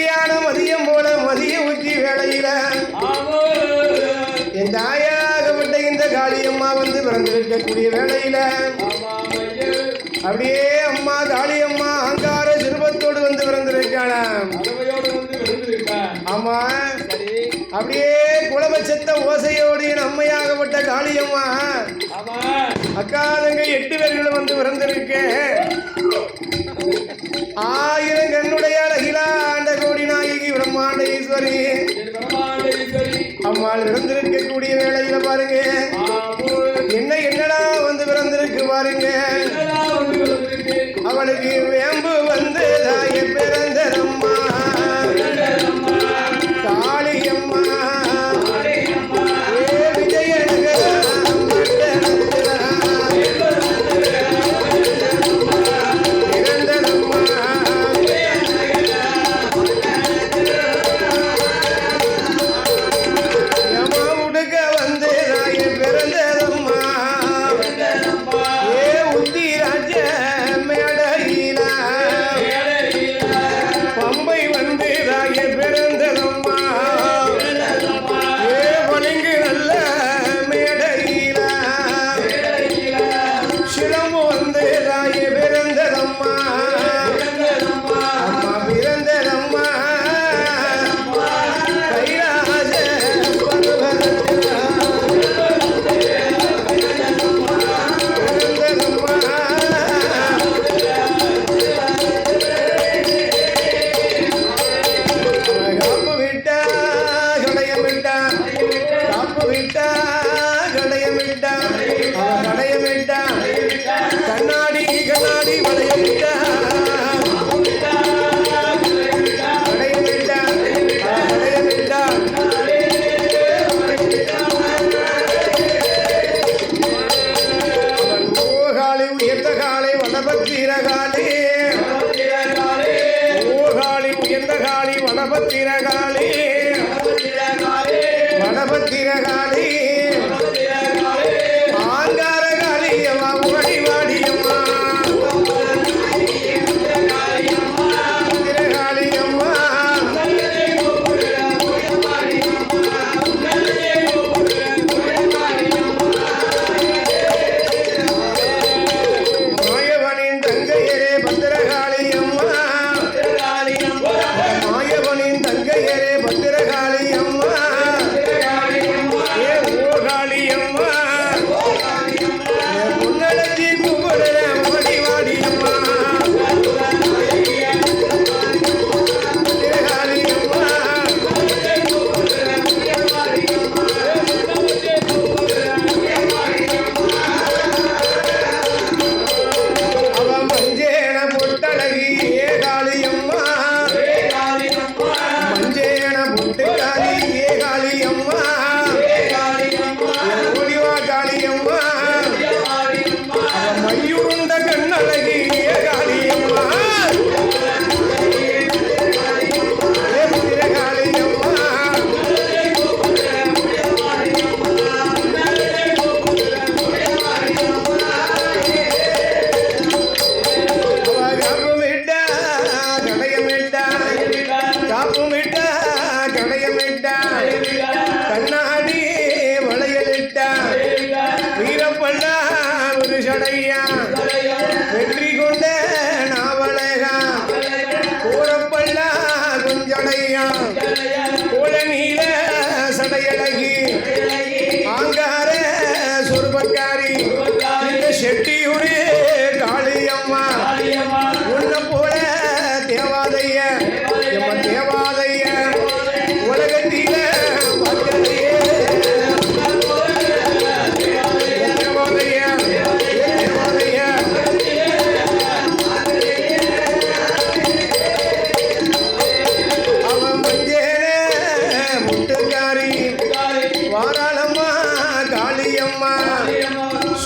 சரியான மதியம் போல மதிய உச்சி வேளையில என் தாயாகப்பட்ட இந்த காளியம்மா வந்து பிறந்திருக்கக்கூடிய வேளையில அப்படியே அம்மா காளியம்மா அங்கார சிறுபத்தோடு வந்து பிறந்திருக்காளா ஆமா. அப்படியே குலபட்சத்த ஓசையோடு என் அம்மையாகப்பட்ட காளியம்மா அக்காதங்க எட்டு பேர்கள் வந்து பிறந்திருக்கு ஆயிரம் ஈஸ்வரி அம்மாள் பிறந்திருக்கக்கூடிய வேலையில பாருங்க. என்ன என்னடா வந்து பிறந்திருக்கு பாருங்க. அவளுக்கு வேம்பு வக்கிரகாலே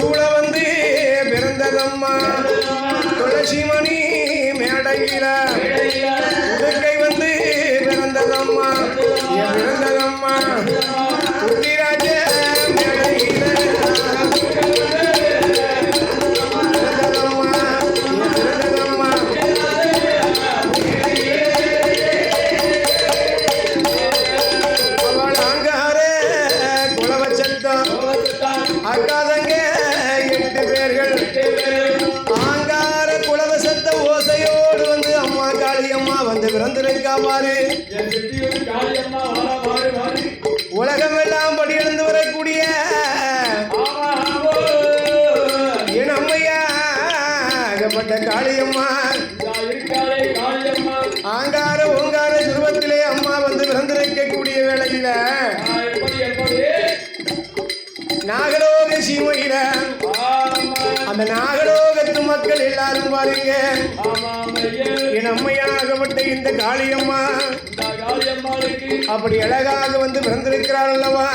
சூழ வந்து பிறந்ததம்மா. துளசிமணி மேடையில. உடுக்கை வந்து பிறந்ததம்மா. பிறந்ததம்மா. உலகம் எல்லாம் படியிழந்து வரக்கூடிய ஏகப்பட்ட காளியம்மா ஆங்கார ஓங்கார சுருவத்திலே அம்மா வந்து பிறந்திருக்கக்கூடிய வேளையில நாகலோக சீமையில அந்த நாகலோ மக்கள் எல்லாரும் பாருங்க. என் அம்மையாகப்பட்ட இந்த காளியம்மா. அப்படி அழகாக வந்து பிறந்திருக்கிறாள் அல்லவா?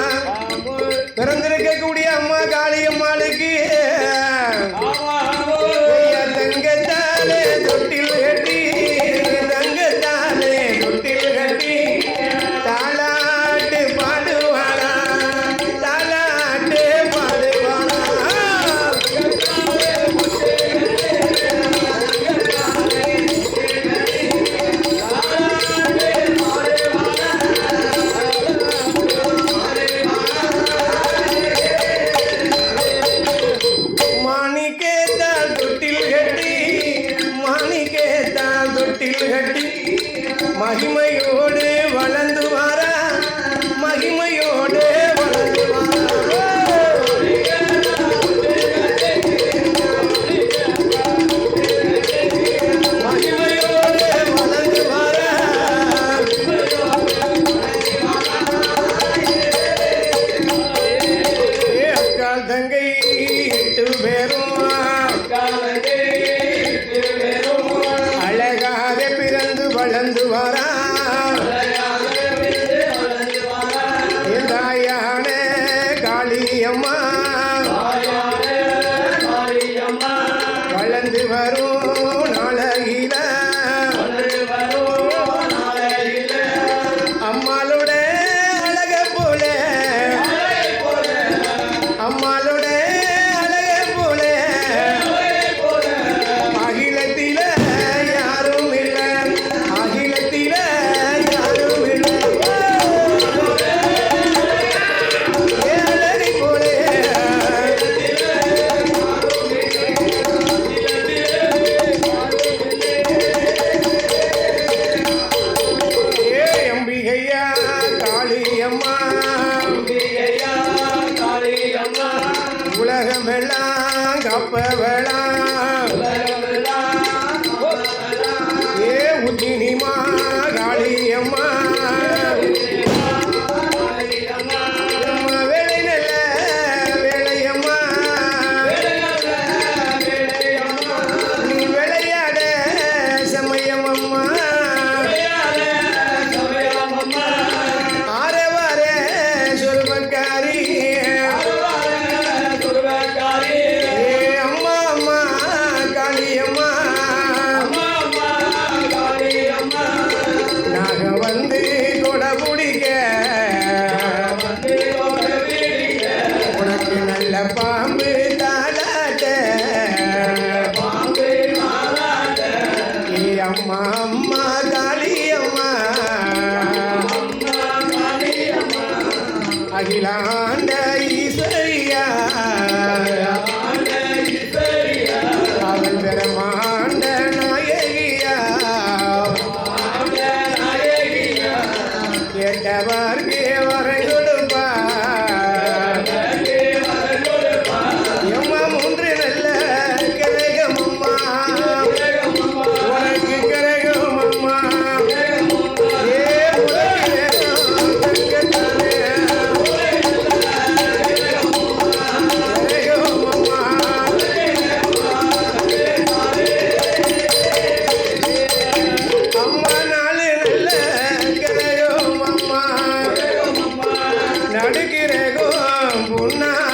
காளியம்மா அகிலாண்ட সোনা